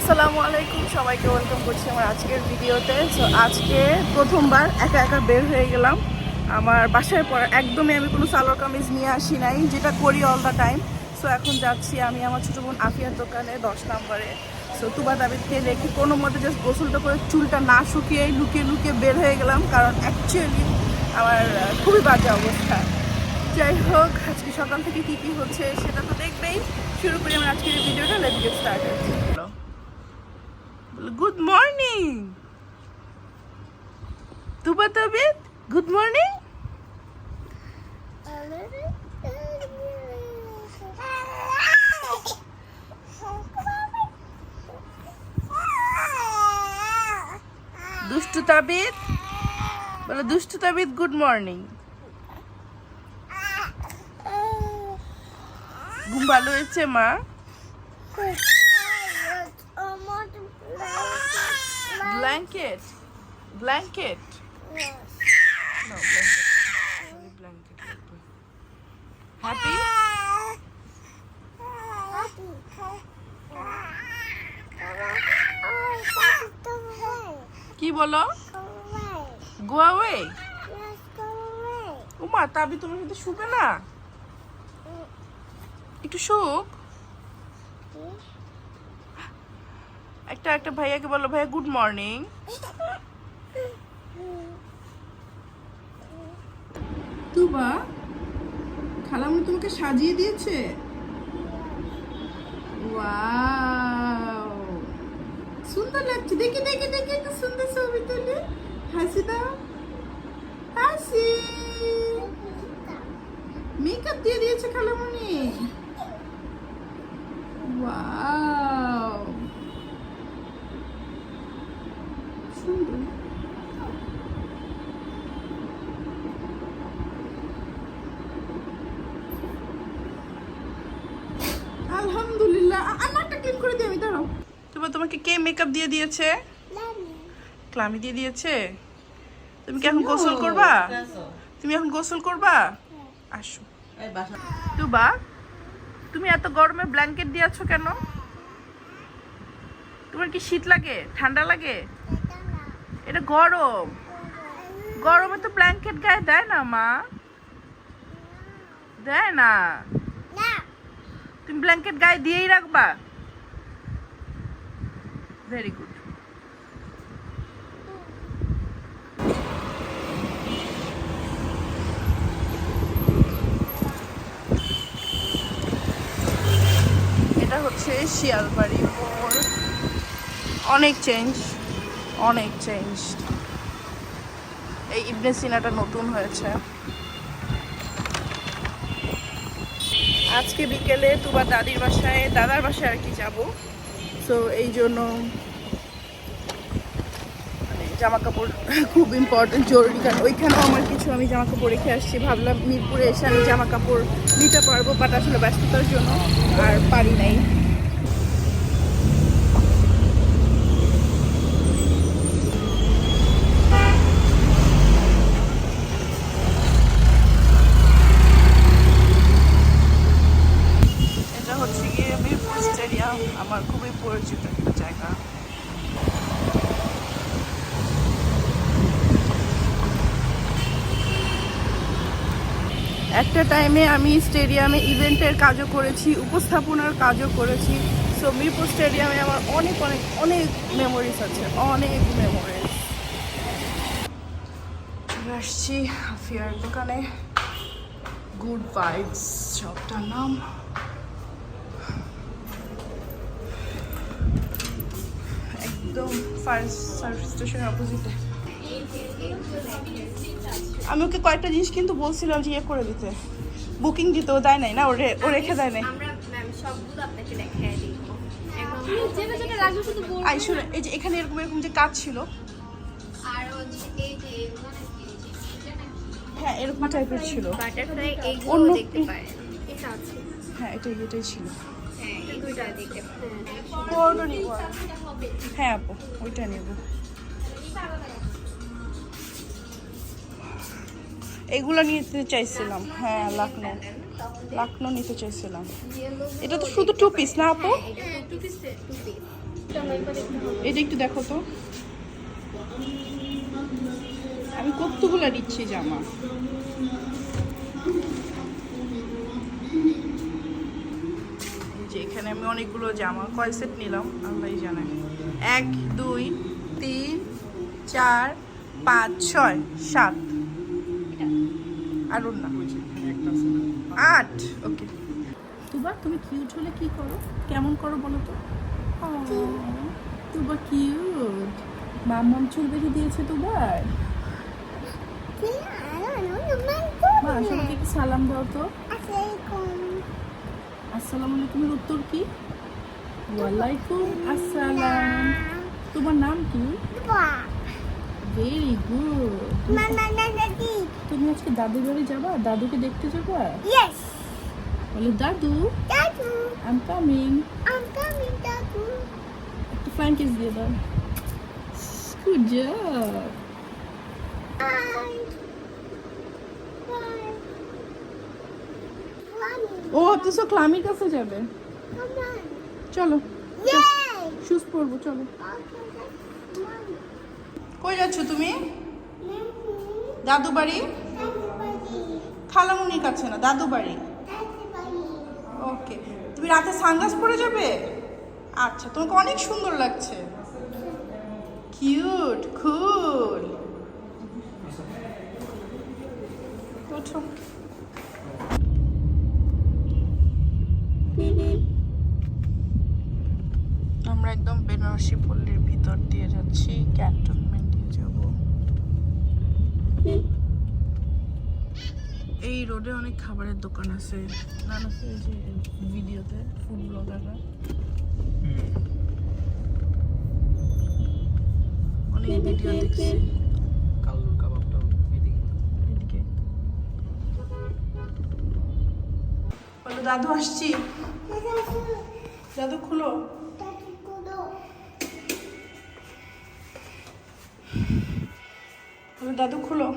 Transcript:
আসসালামু আলাইকুম, সবাইকে ওয়েলকাম করছি আমার আজকের ভিডিওতে। সো আজকে প্রথমবার একা একা বের হয়ে গেলাম। আমার বাসায় পর একদমই আমি কোনো সালোয়ার কামিজ নিয়ে আসি নাই, যেটা করি অল দ্য টাইম সো এখন যাচ্ছি আমি আমার ছোটো বোন আফিয়ার দোকানে দশ নম্বরে। সো তুবা দাবিদকে রেখে কোনো মতে জাস্ট গোসলটা করে চুলটা না শুকিয়ে লুকিয়ে লুকিয়ে বের হয়ে গেলাম, কারণ অ্যাকচুয়ালি আমার খুবই বাজে অবস্থা। যাই হোক, আজকে সকাল থেকে কি কি হচ্ছে সেটা তো দেখবেই। শুরু করি আমার আজকের ভিডিওটা let's get started good morning Tuba Tabid good morning দুষ্টু তাবিদ, বলে দুষ্টু তাবিদ গুড মর্নিং ঘুম ভালো হয়েছে, মা? Blanket blanket No, blanket. Blanket. Happy? কি বলো? গো অ্যাওয়ে উমা তোমার সাথে শুবে না? একটু শুক। একটা একটা ভাইয়াকে বলো, ভাইয়া গুড মর্নিং তুবা খালামণি তোমাকে সাজিয়ে দিয়েছে? ওয়াও। সুন্দর লাগছে। দেখি দেখি দেখি একটু সুন্দর ছবি তুলে। হাসি দাও হাসি। মেকআপ দিয়ে দিয়েছে খালামণি ওয়াও সুন্দর আলহামদুলিল্লাহ আ- আমারটা ক্লিন করে দিই আমি দাঁড়াও তোমার তোমাকে কে মেকআপ দিয়ে দিয়েছে? ক্লামি দিয়ে দিয়েছে? তুমি কি এখন গোসল করবা? তুমি এখন গোসল করবা? আসো। তুবা তুমি এত গরমে ব্ল্যাঙ্কেট দিয়েছ কেন? তোমার কি শীত লাগে? ঠান্ডা লাগে? এটা গরম। গরমে তো ব্ল্যাঙ্কেট গায়ে দেয় না মা। দেয় না। তুমি ব্ল্যাঙ্কেট গায়ে দিয়েই রাখবা। ভেরি গুড এটা হচ্ছে শিয়ালবাড়ি মোড়। অনেক চেঞ্জ অনেক চেঞ্জ এই ইবনে সিনাটা নতুন হয়েছে। আজকে বিকেলে তুবা দাদির বাসায়, দাদার বাসায় আর কি যাব। সো এই জন্য মানে জামা কাপড় খুব ইম্পর্টেন্ট জরুরি। কারণ ওইখানেও আমার কিছু আমি জামা কাপড় রেখে আসছি। ভাবলাম মিরপুরে এসে আমি জামা কাপড় নিতে পারব বাট আসলে ব্যস্ততার জন্য আর পারি নাই এটা হচ্ছে গিয়ে স্টেডিয়াম আমার খুবই পরিচিত একটা জায়গা। একটা টাইমে আমি স্টেডিয়ামে ইভেন্টের কাজও করেছি, উপস্থাপনার কাজও করেছি। সো মিরপুর স্টেডিয়ামে আমার অনেক অনেক অনেক মেমোরিজ আছে, অনেক মেমোরিজ আসছি হাফিয়ার দোকানে। গুড ভাইবস শপটার নাম। একদম ফায়ার সার্ভিস স্টেশনের অপোজিটে আমি ওকে কয়েকটা জিনিস কিন্তু বলছিলাম যে ইয়ে করে দিতে। বুকিং দিতে ও দেয় নাই না? ও রে- ও রেখে দেয় নাই? আই শুনে এই যে এখানে এরকম এরকম যে কাজ ছিল। আর হচ্ছে এই যে এগুলো নাকি এই যে এটা নাকি? হ্যাঁ এরকম টাইপের ছিল। অন্য- হ্যাঁ এটাই এটাই ছিল। হ্যাঁ আপু, ওইটা নেব। এগুলো নিতে চাইছিলাম। হ্যাঁ লাকনো লাকনো নিতে চাইছিলাম। এটা তো শুধু টু পিস না, আপু? এটা একটু দেখো তো। আমি কতগুলো নিচ্ছি জামা? যে এখানে আমি অনেকগুলো জামা কয় সেট নিলাম আল্লাহ জানে এক দুই তিন চার পাঁচ ছয় সাত আর না আট ওকে তুবা তুমি কিউট হলে কি করো কেমন করো বলো তো তুবা কিউট মাম্মাম চুল বেঁধে দিয়েছে তুবার মা সবাইকে সালাম দাও তো আসসালামু আলাইকুমের উত্তর কি? ওয়ালাইকুম আসসালাম। তোমার নাম কি? ভেরি গুড তুমি আজকে দাদুর বাড়ি যাবা? দাদুকে দেখতে যাবা? বলে দাদু। আম কামিং একটু ফ্লাইং কিস দিয়ে দাও। গুড জব ও তো ক্লামির কাছে যাবে। চলো শুজ পরবো, চলো। কই যাচ্ছ তুমি? দাদু বাড়ি খালামুনির কাছে না দাদু বাড়ি ওকে। তুমি রাতে সানগ্লাস পরে যাবে? আচ্ছা তোমাকে অনেক সুন্দর লাগছে। Cute, cool. ওঠো। আমরা একদম বেনারসি পল্লীর ভিতর দিয়ে যাচ্ছি ক্যান্টনমেন্টে যাব। এই রোডে অনেক খাবারের দোকান আছে। নানা যে ভিডিওতে ফুড ব্লগাররা অনেক ভিডিও দেখছি। বলো দাদু আসছি দাদু খুলো বলো দাদু খুলো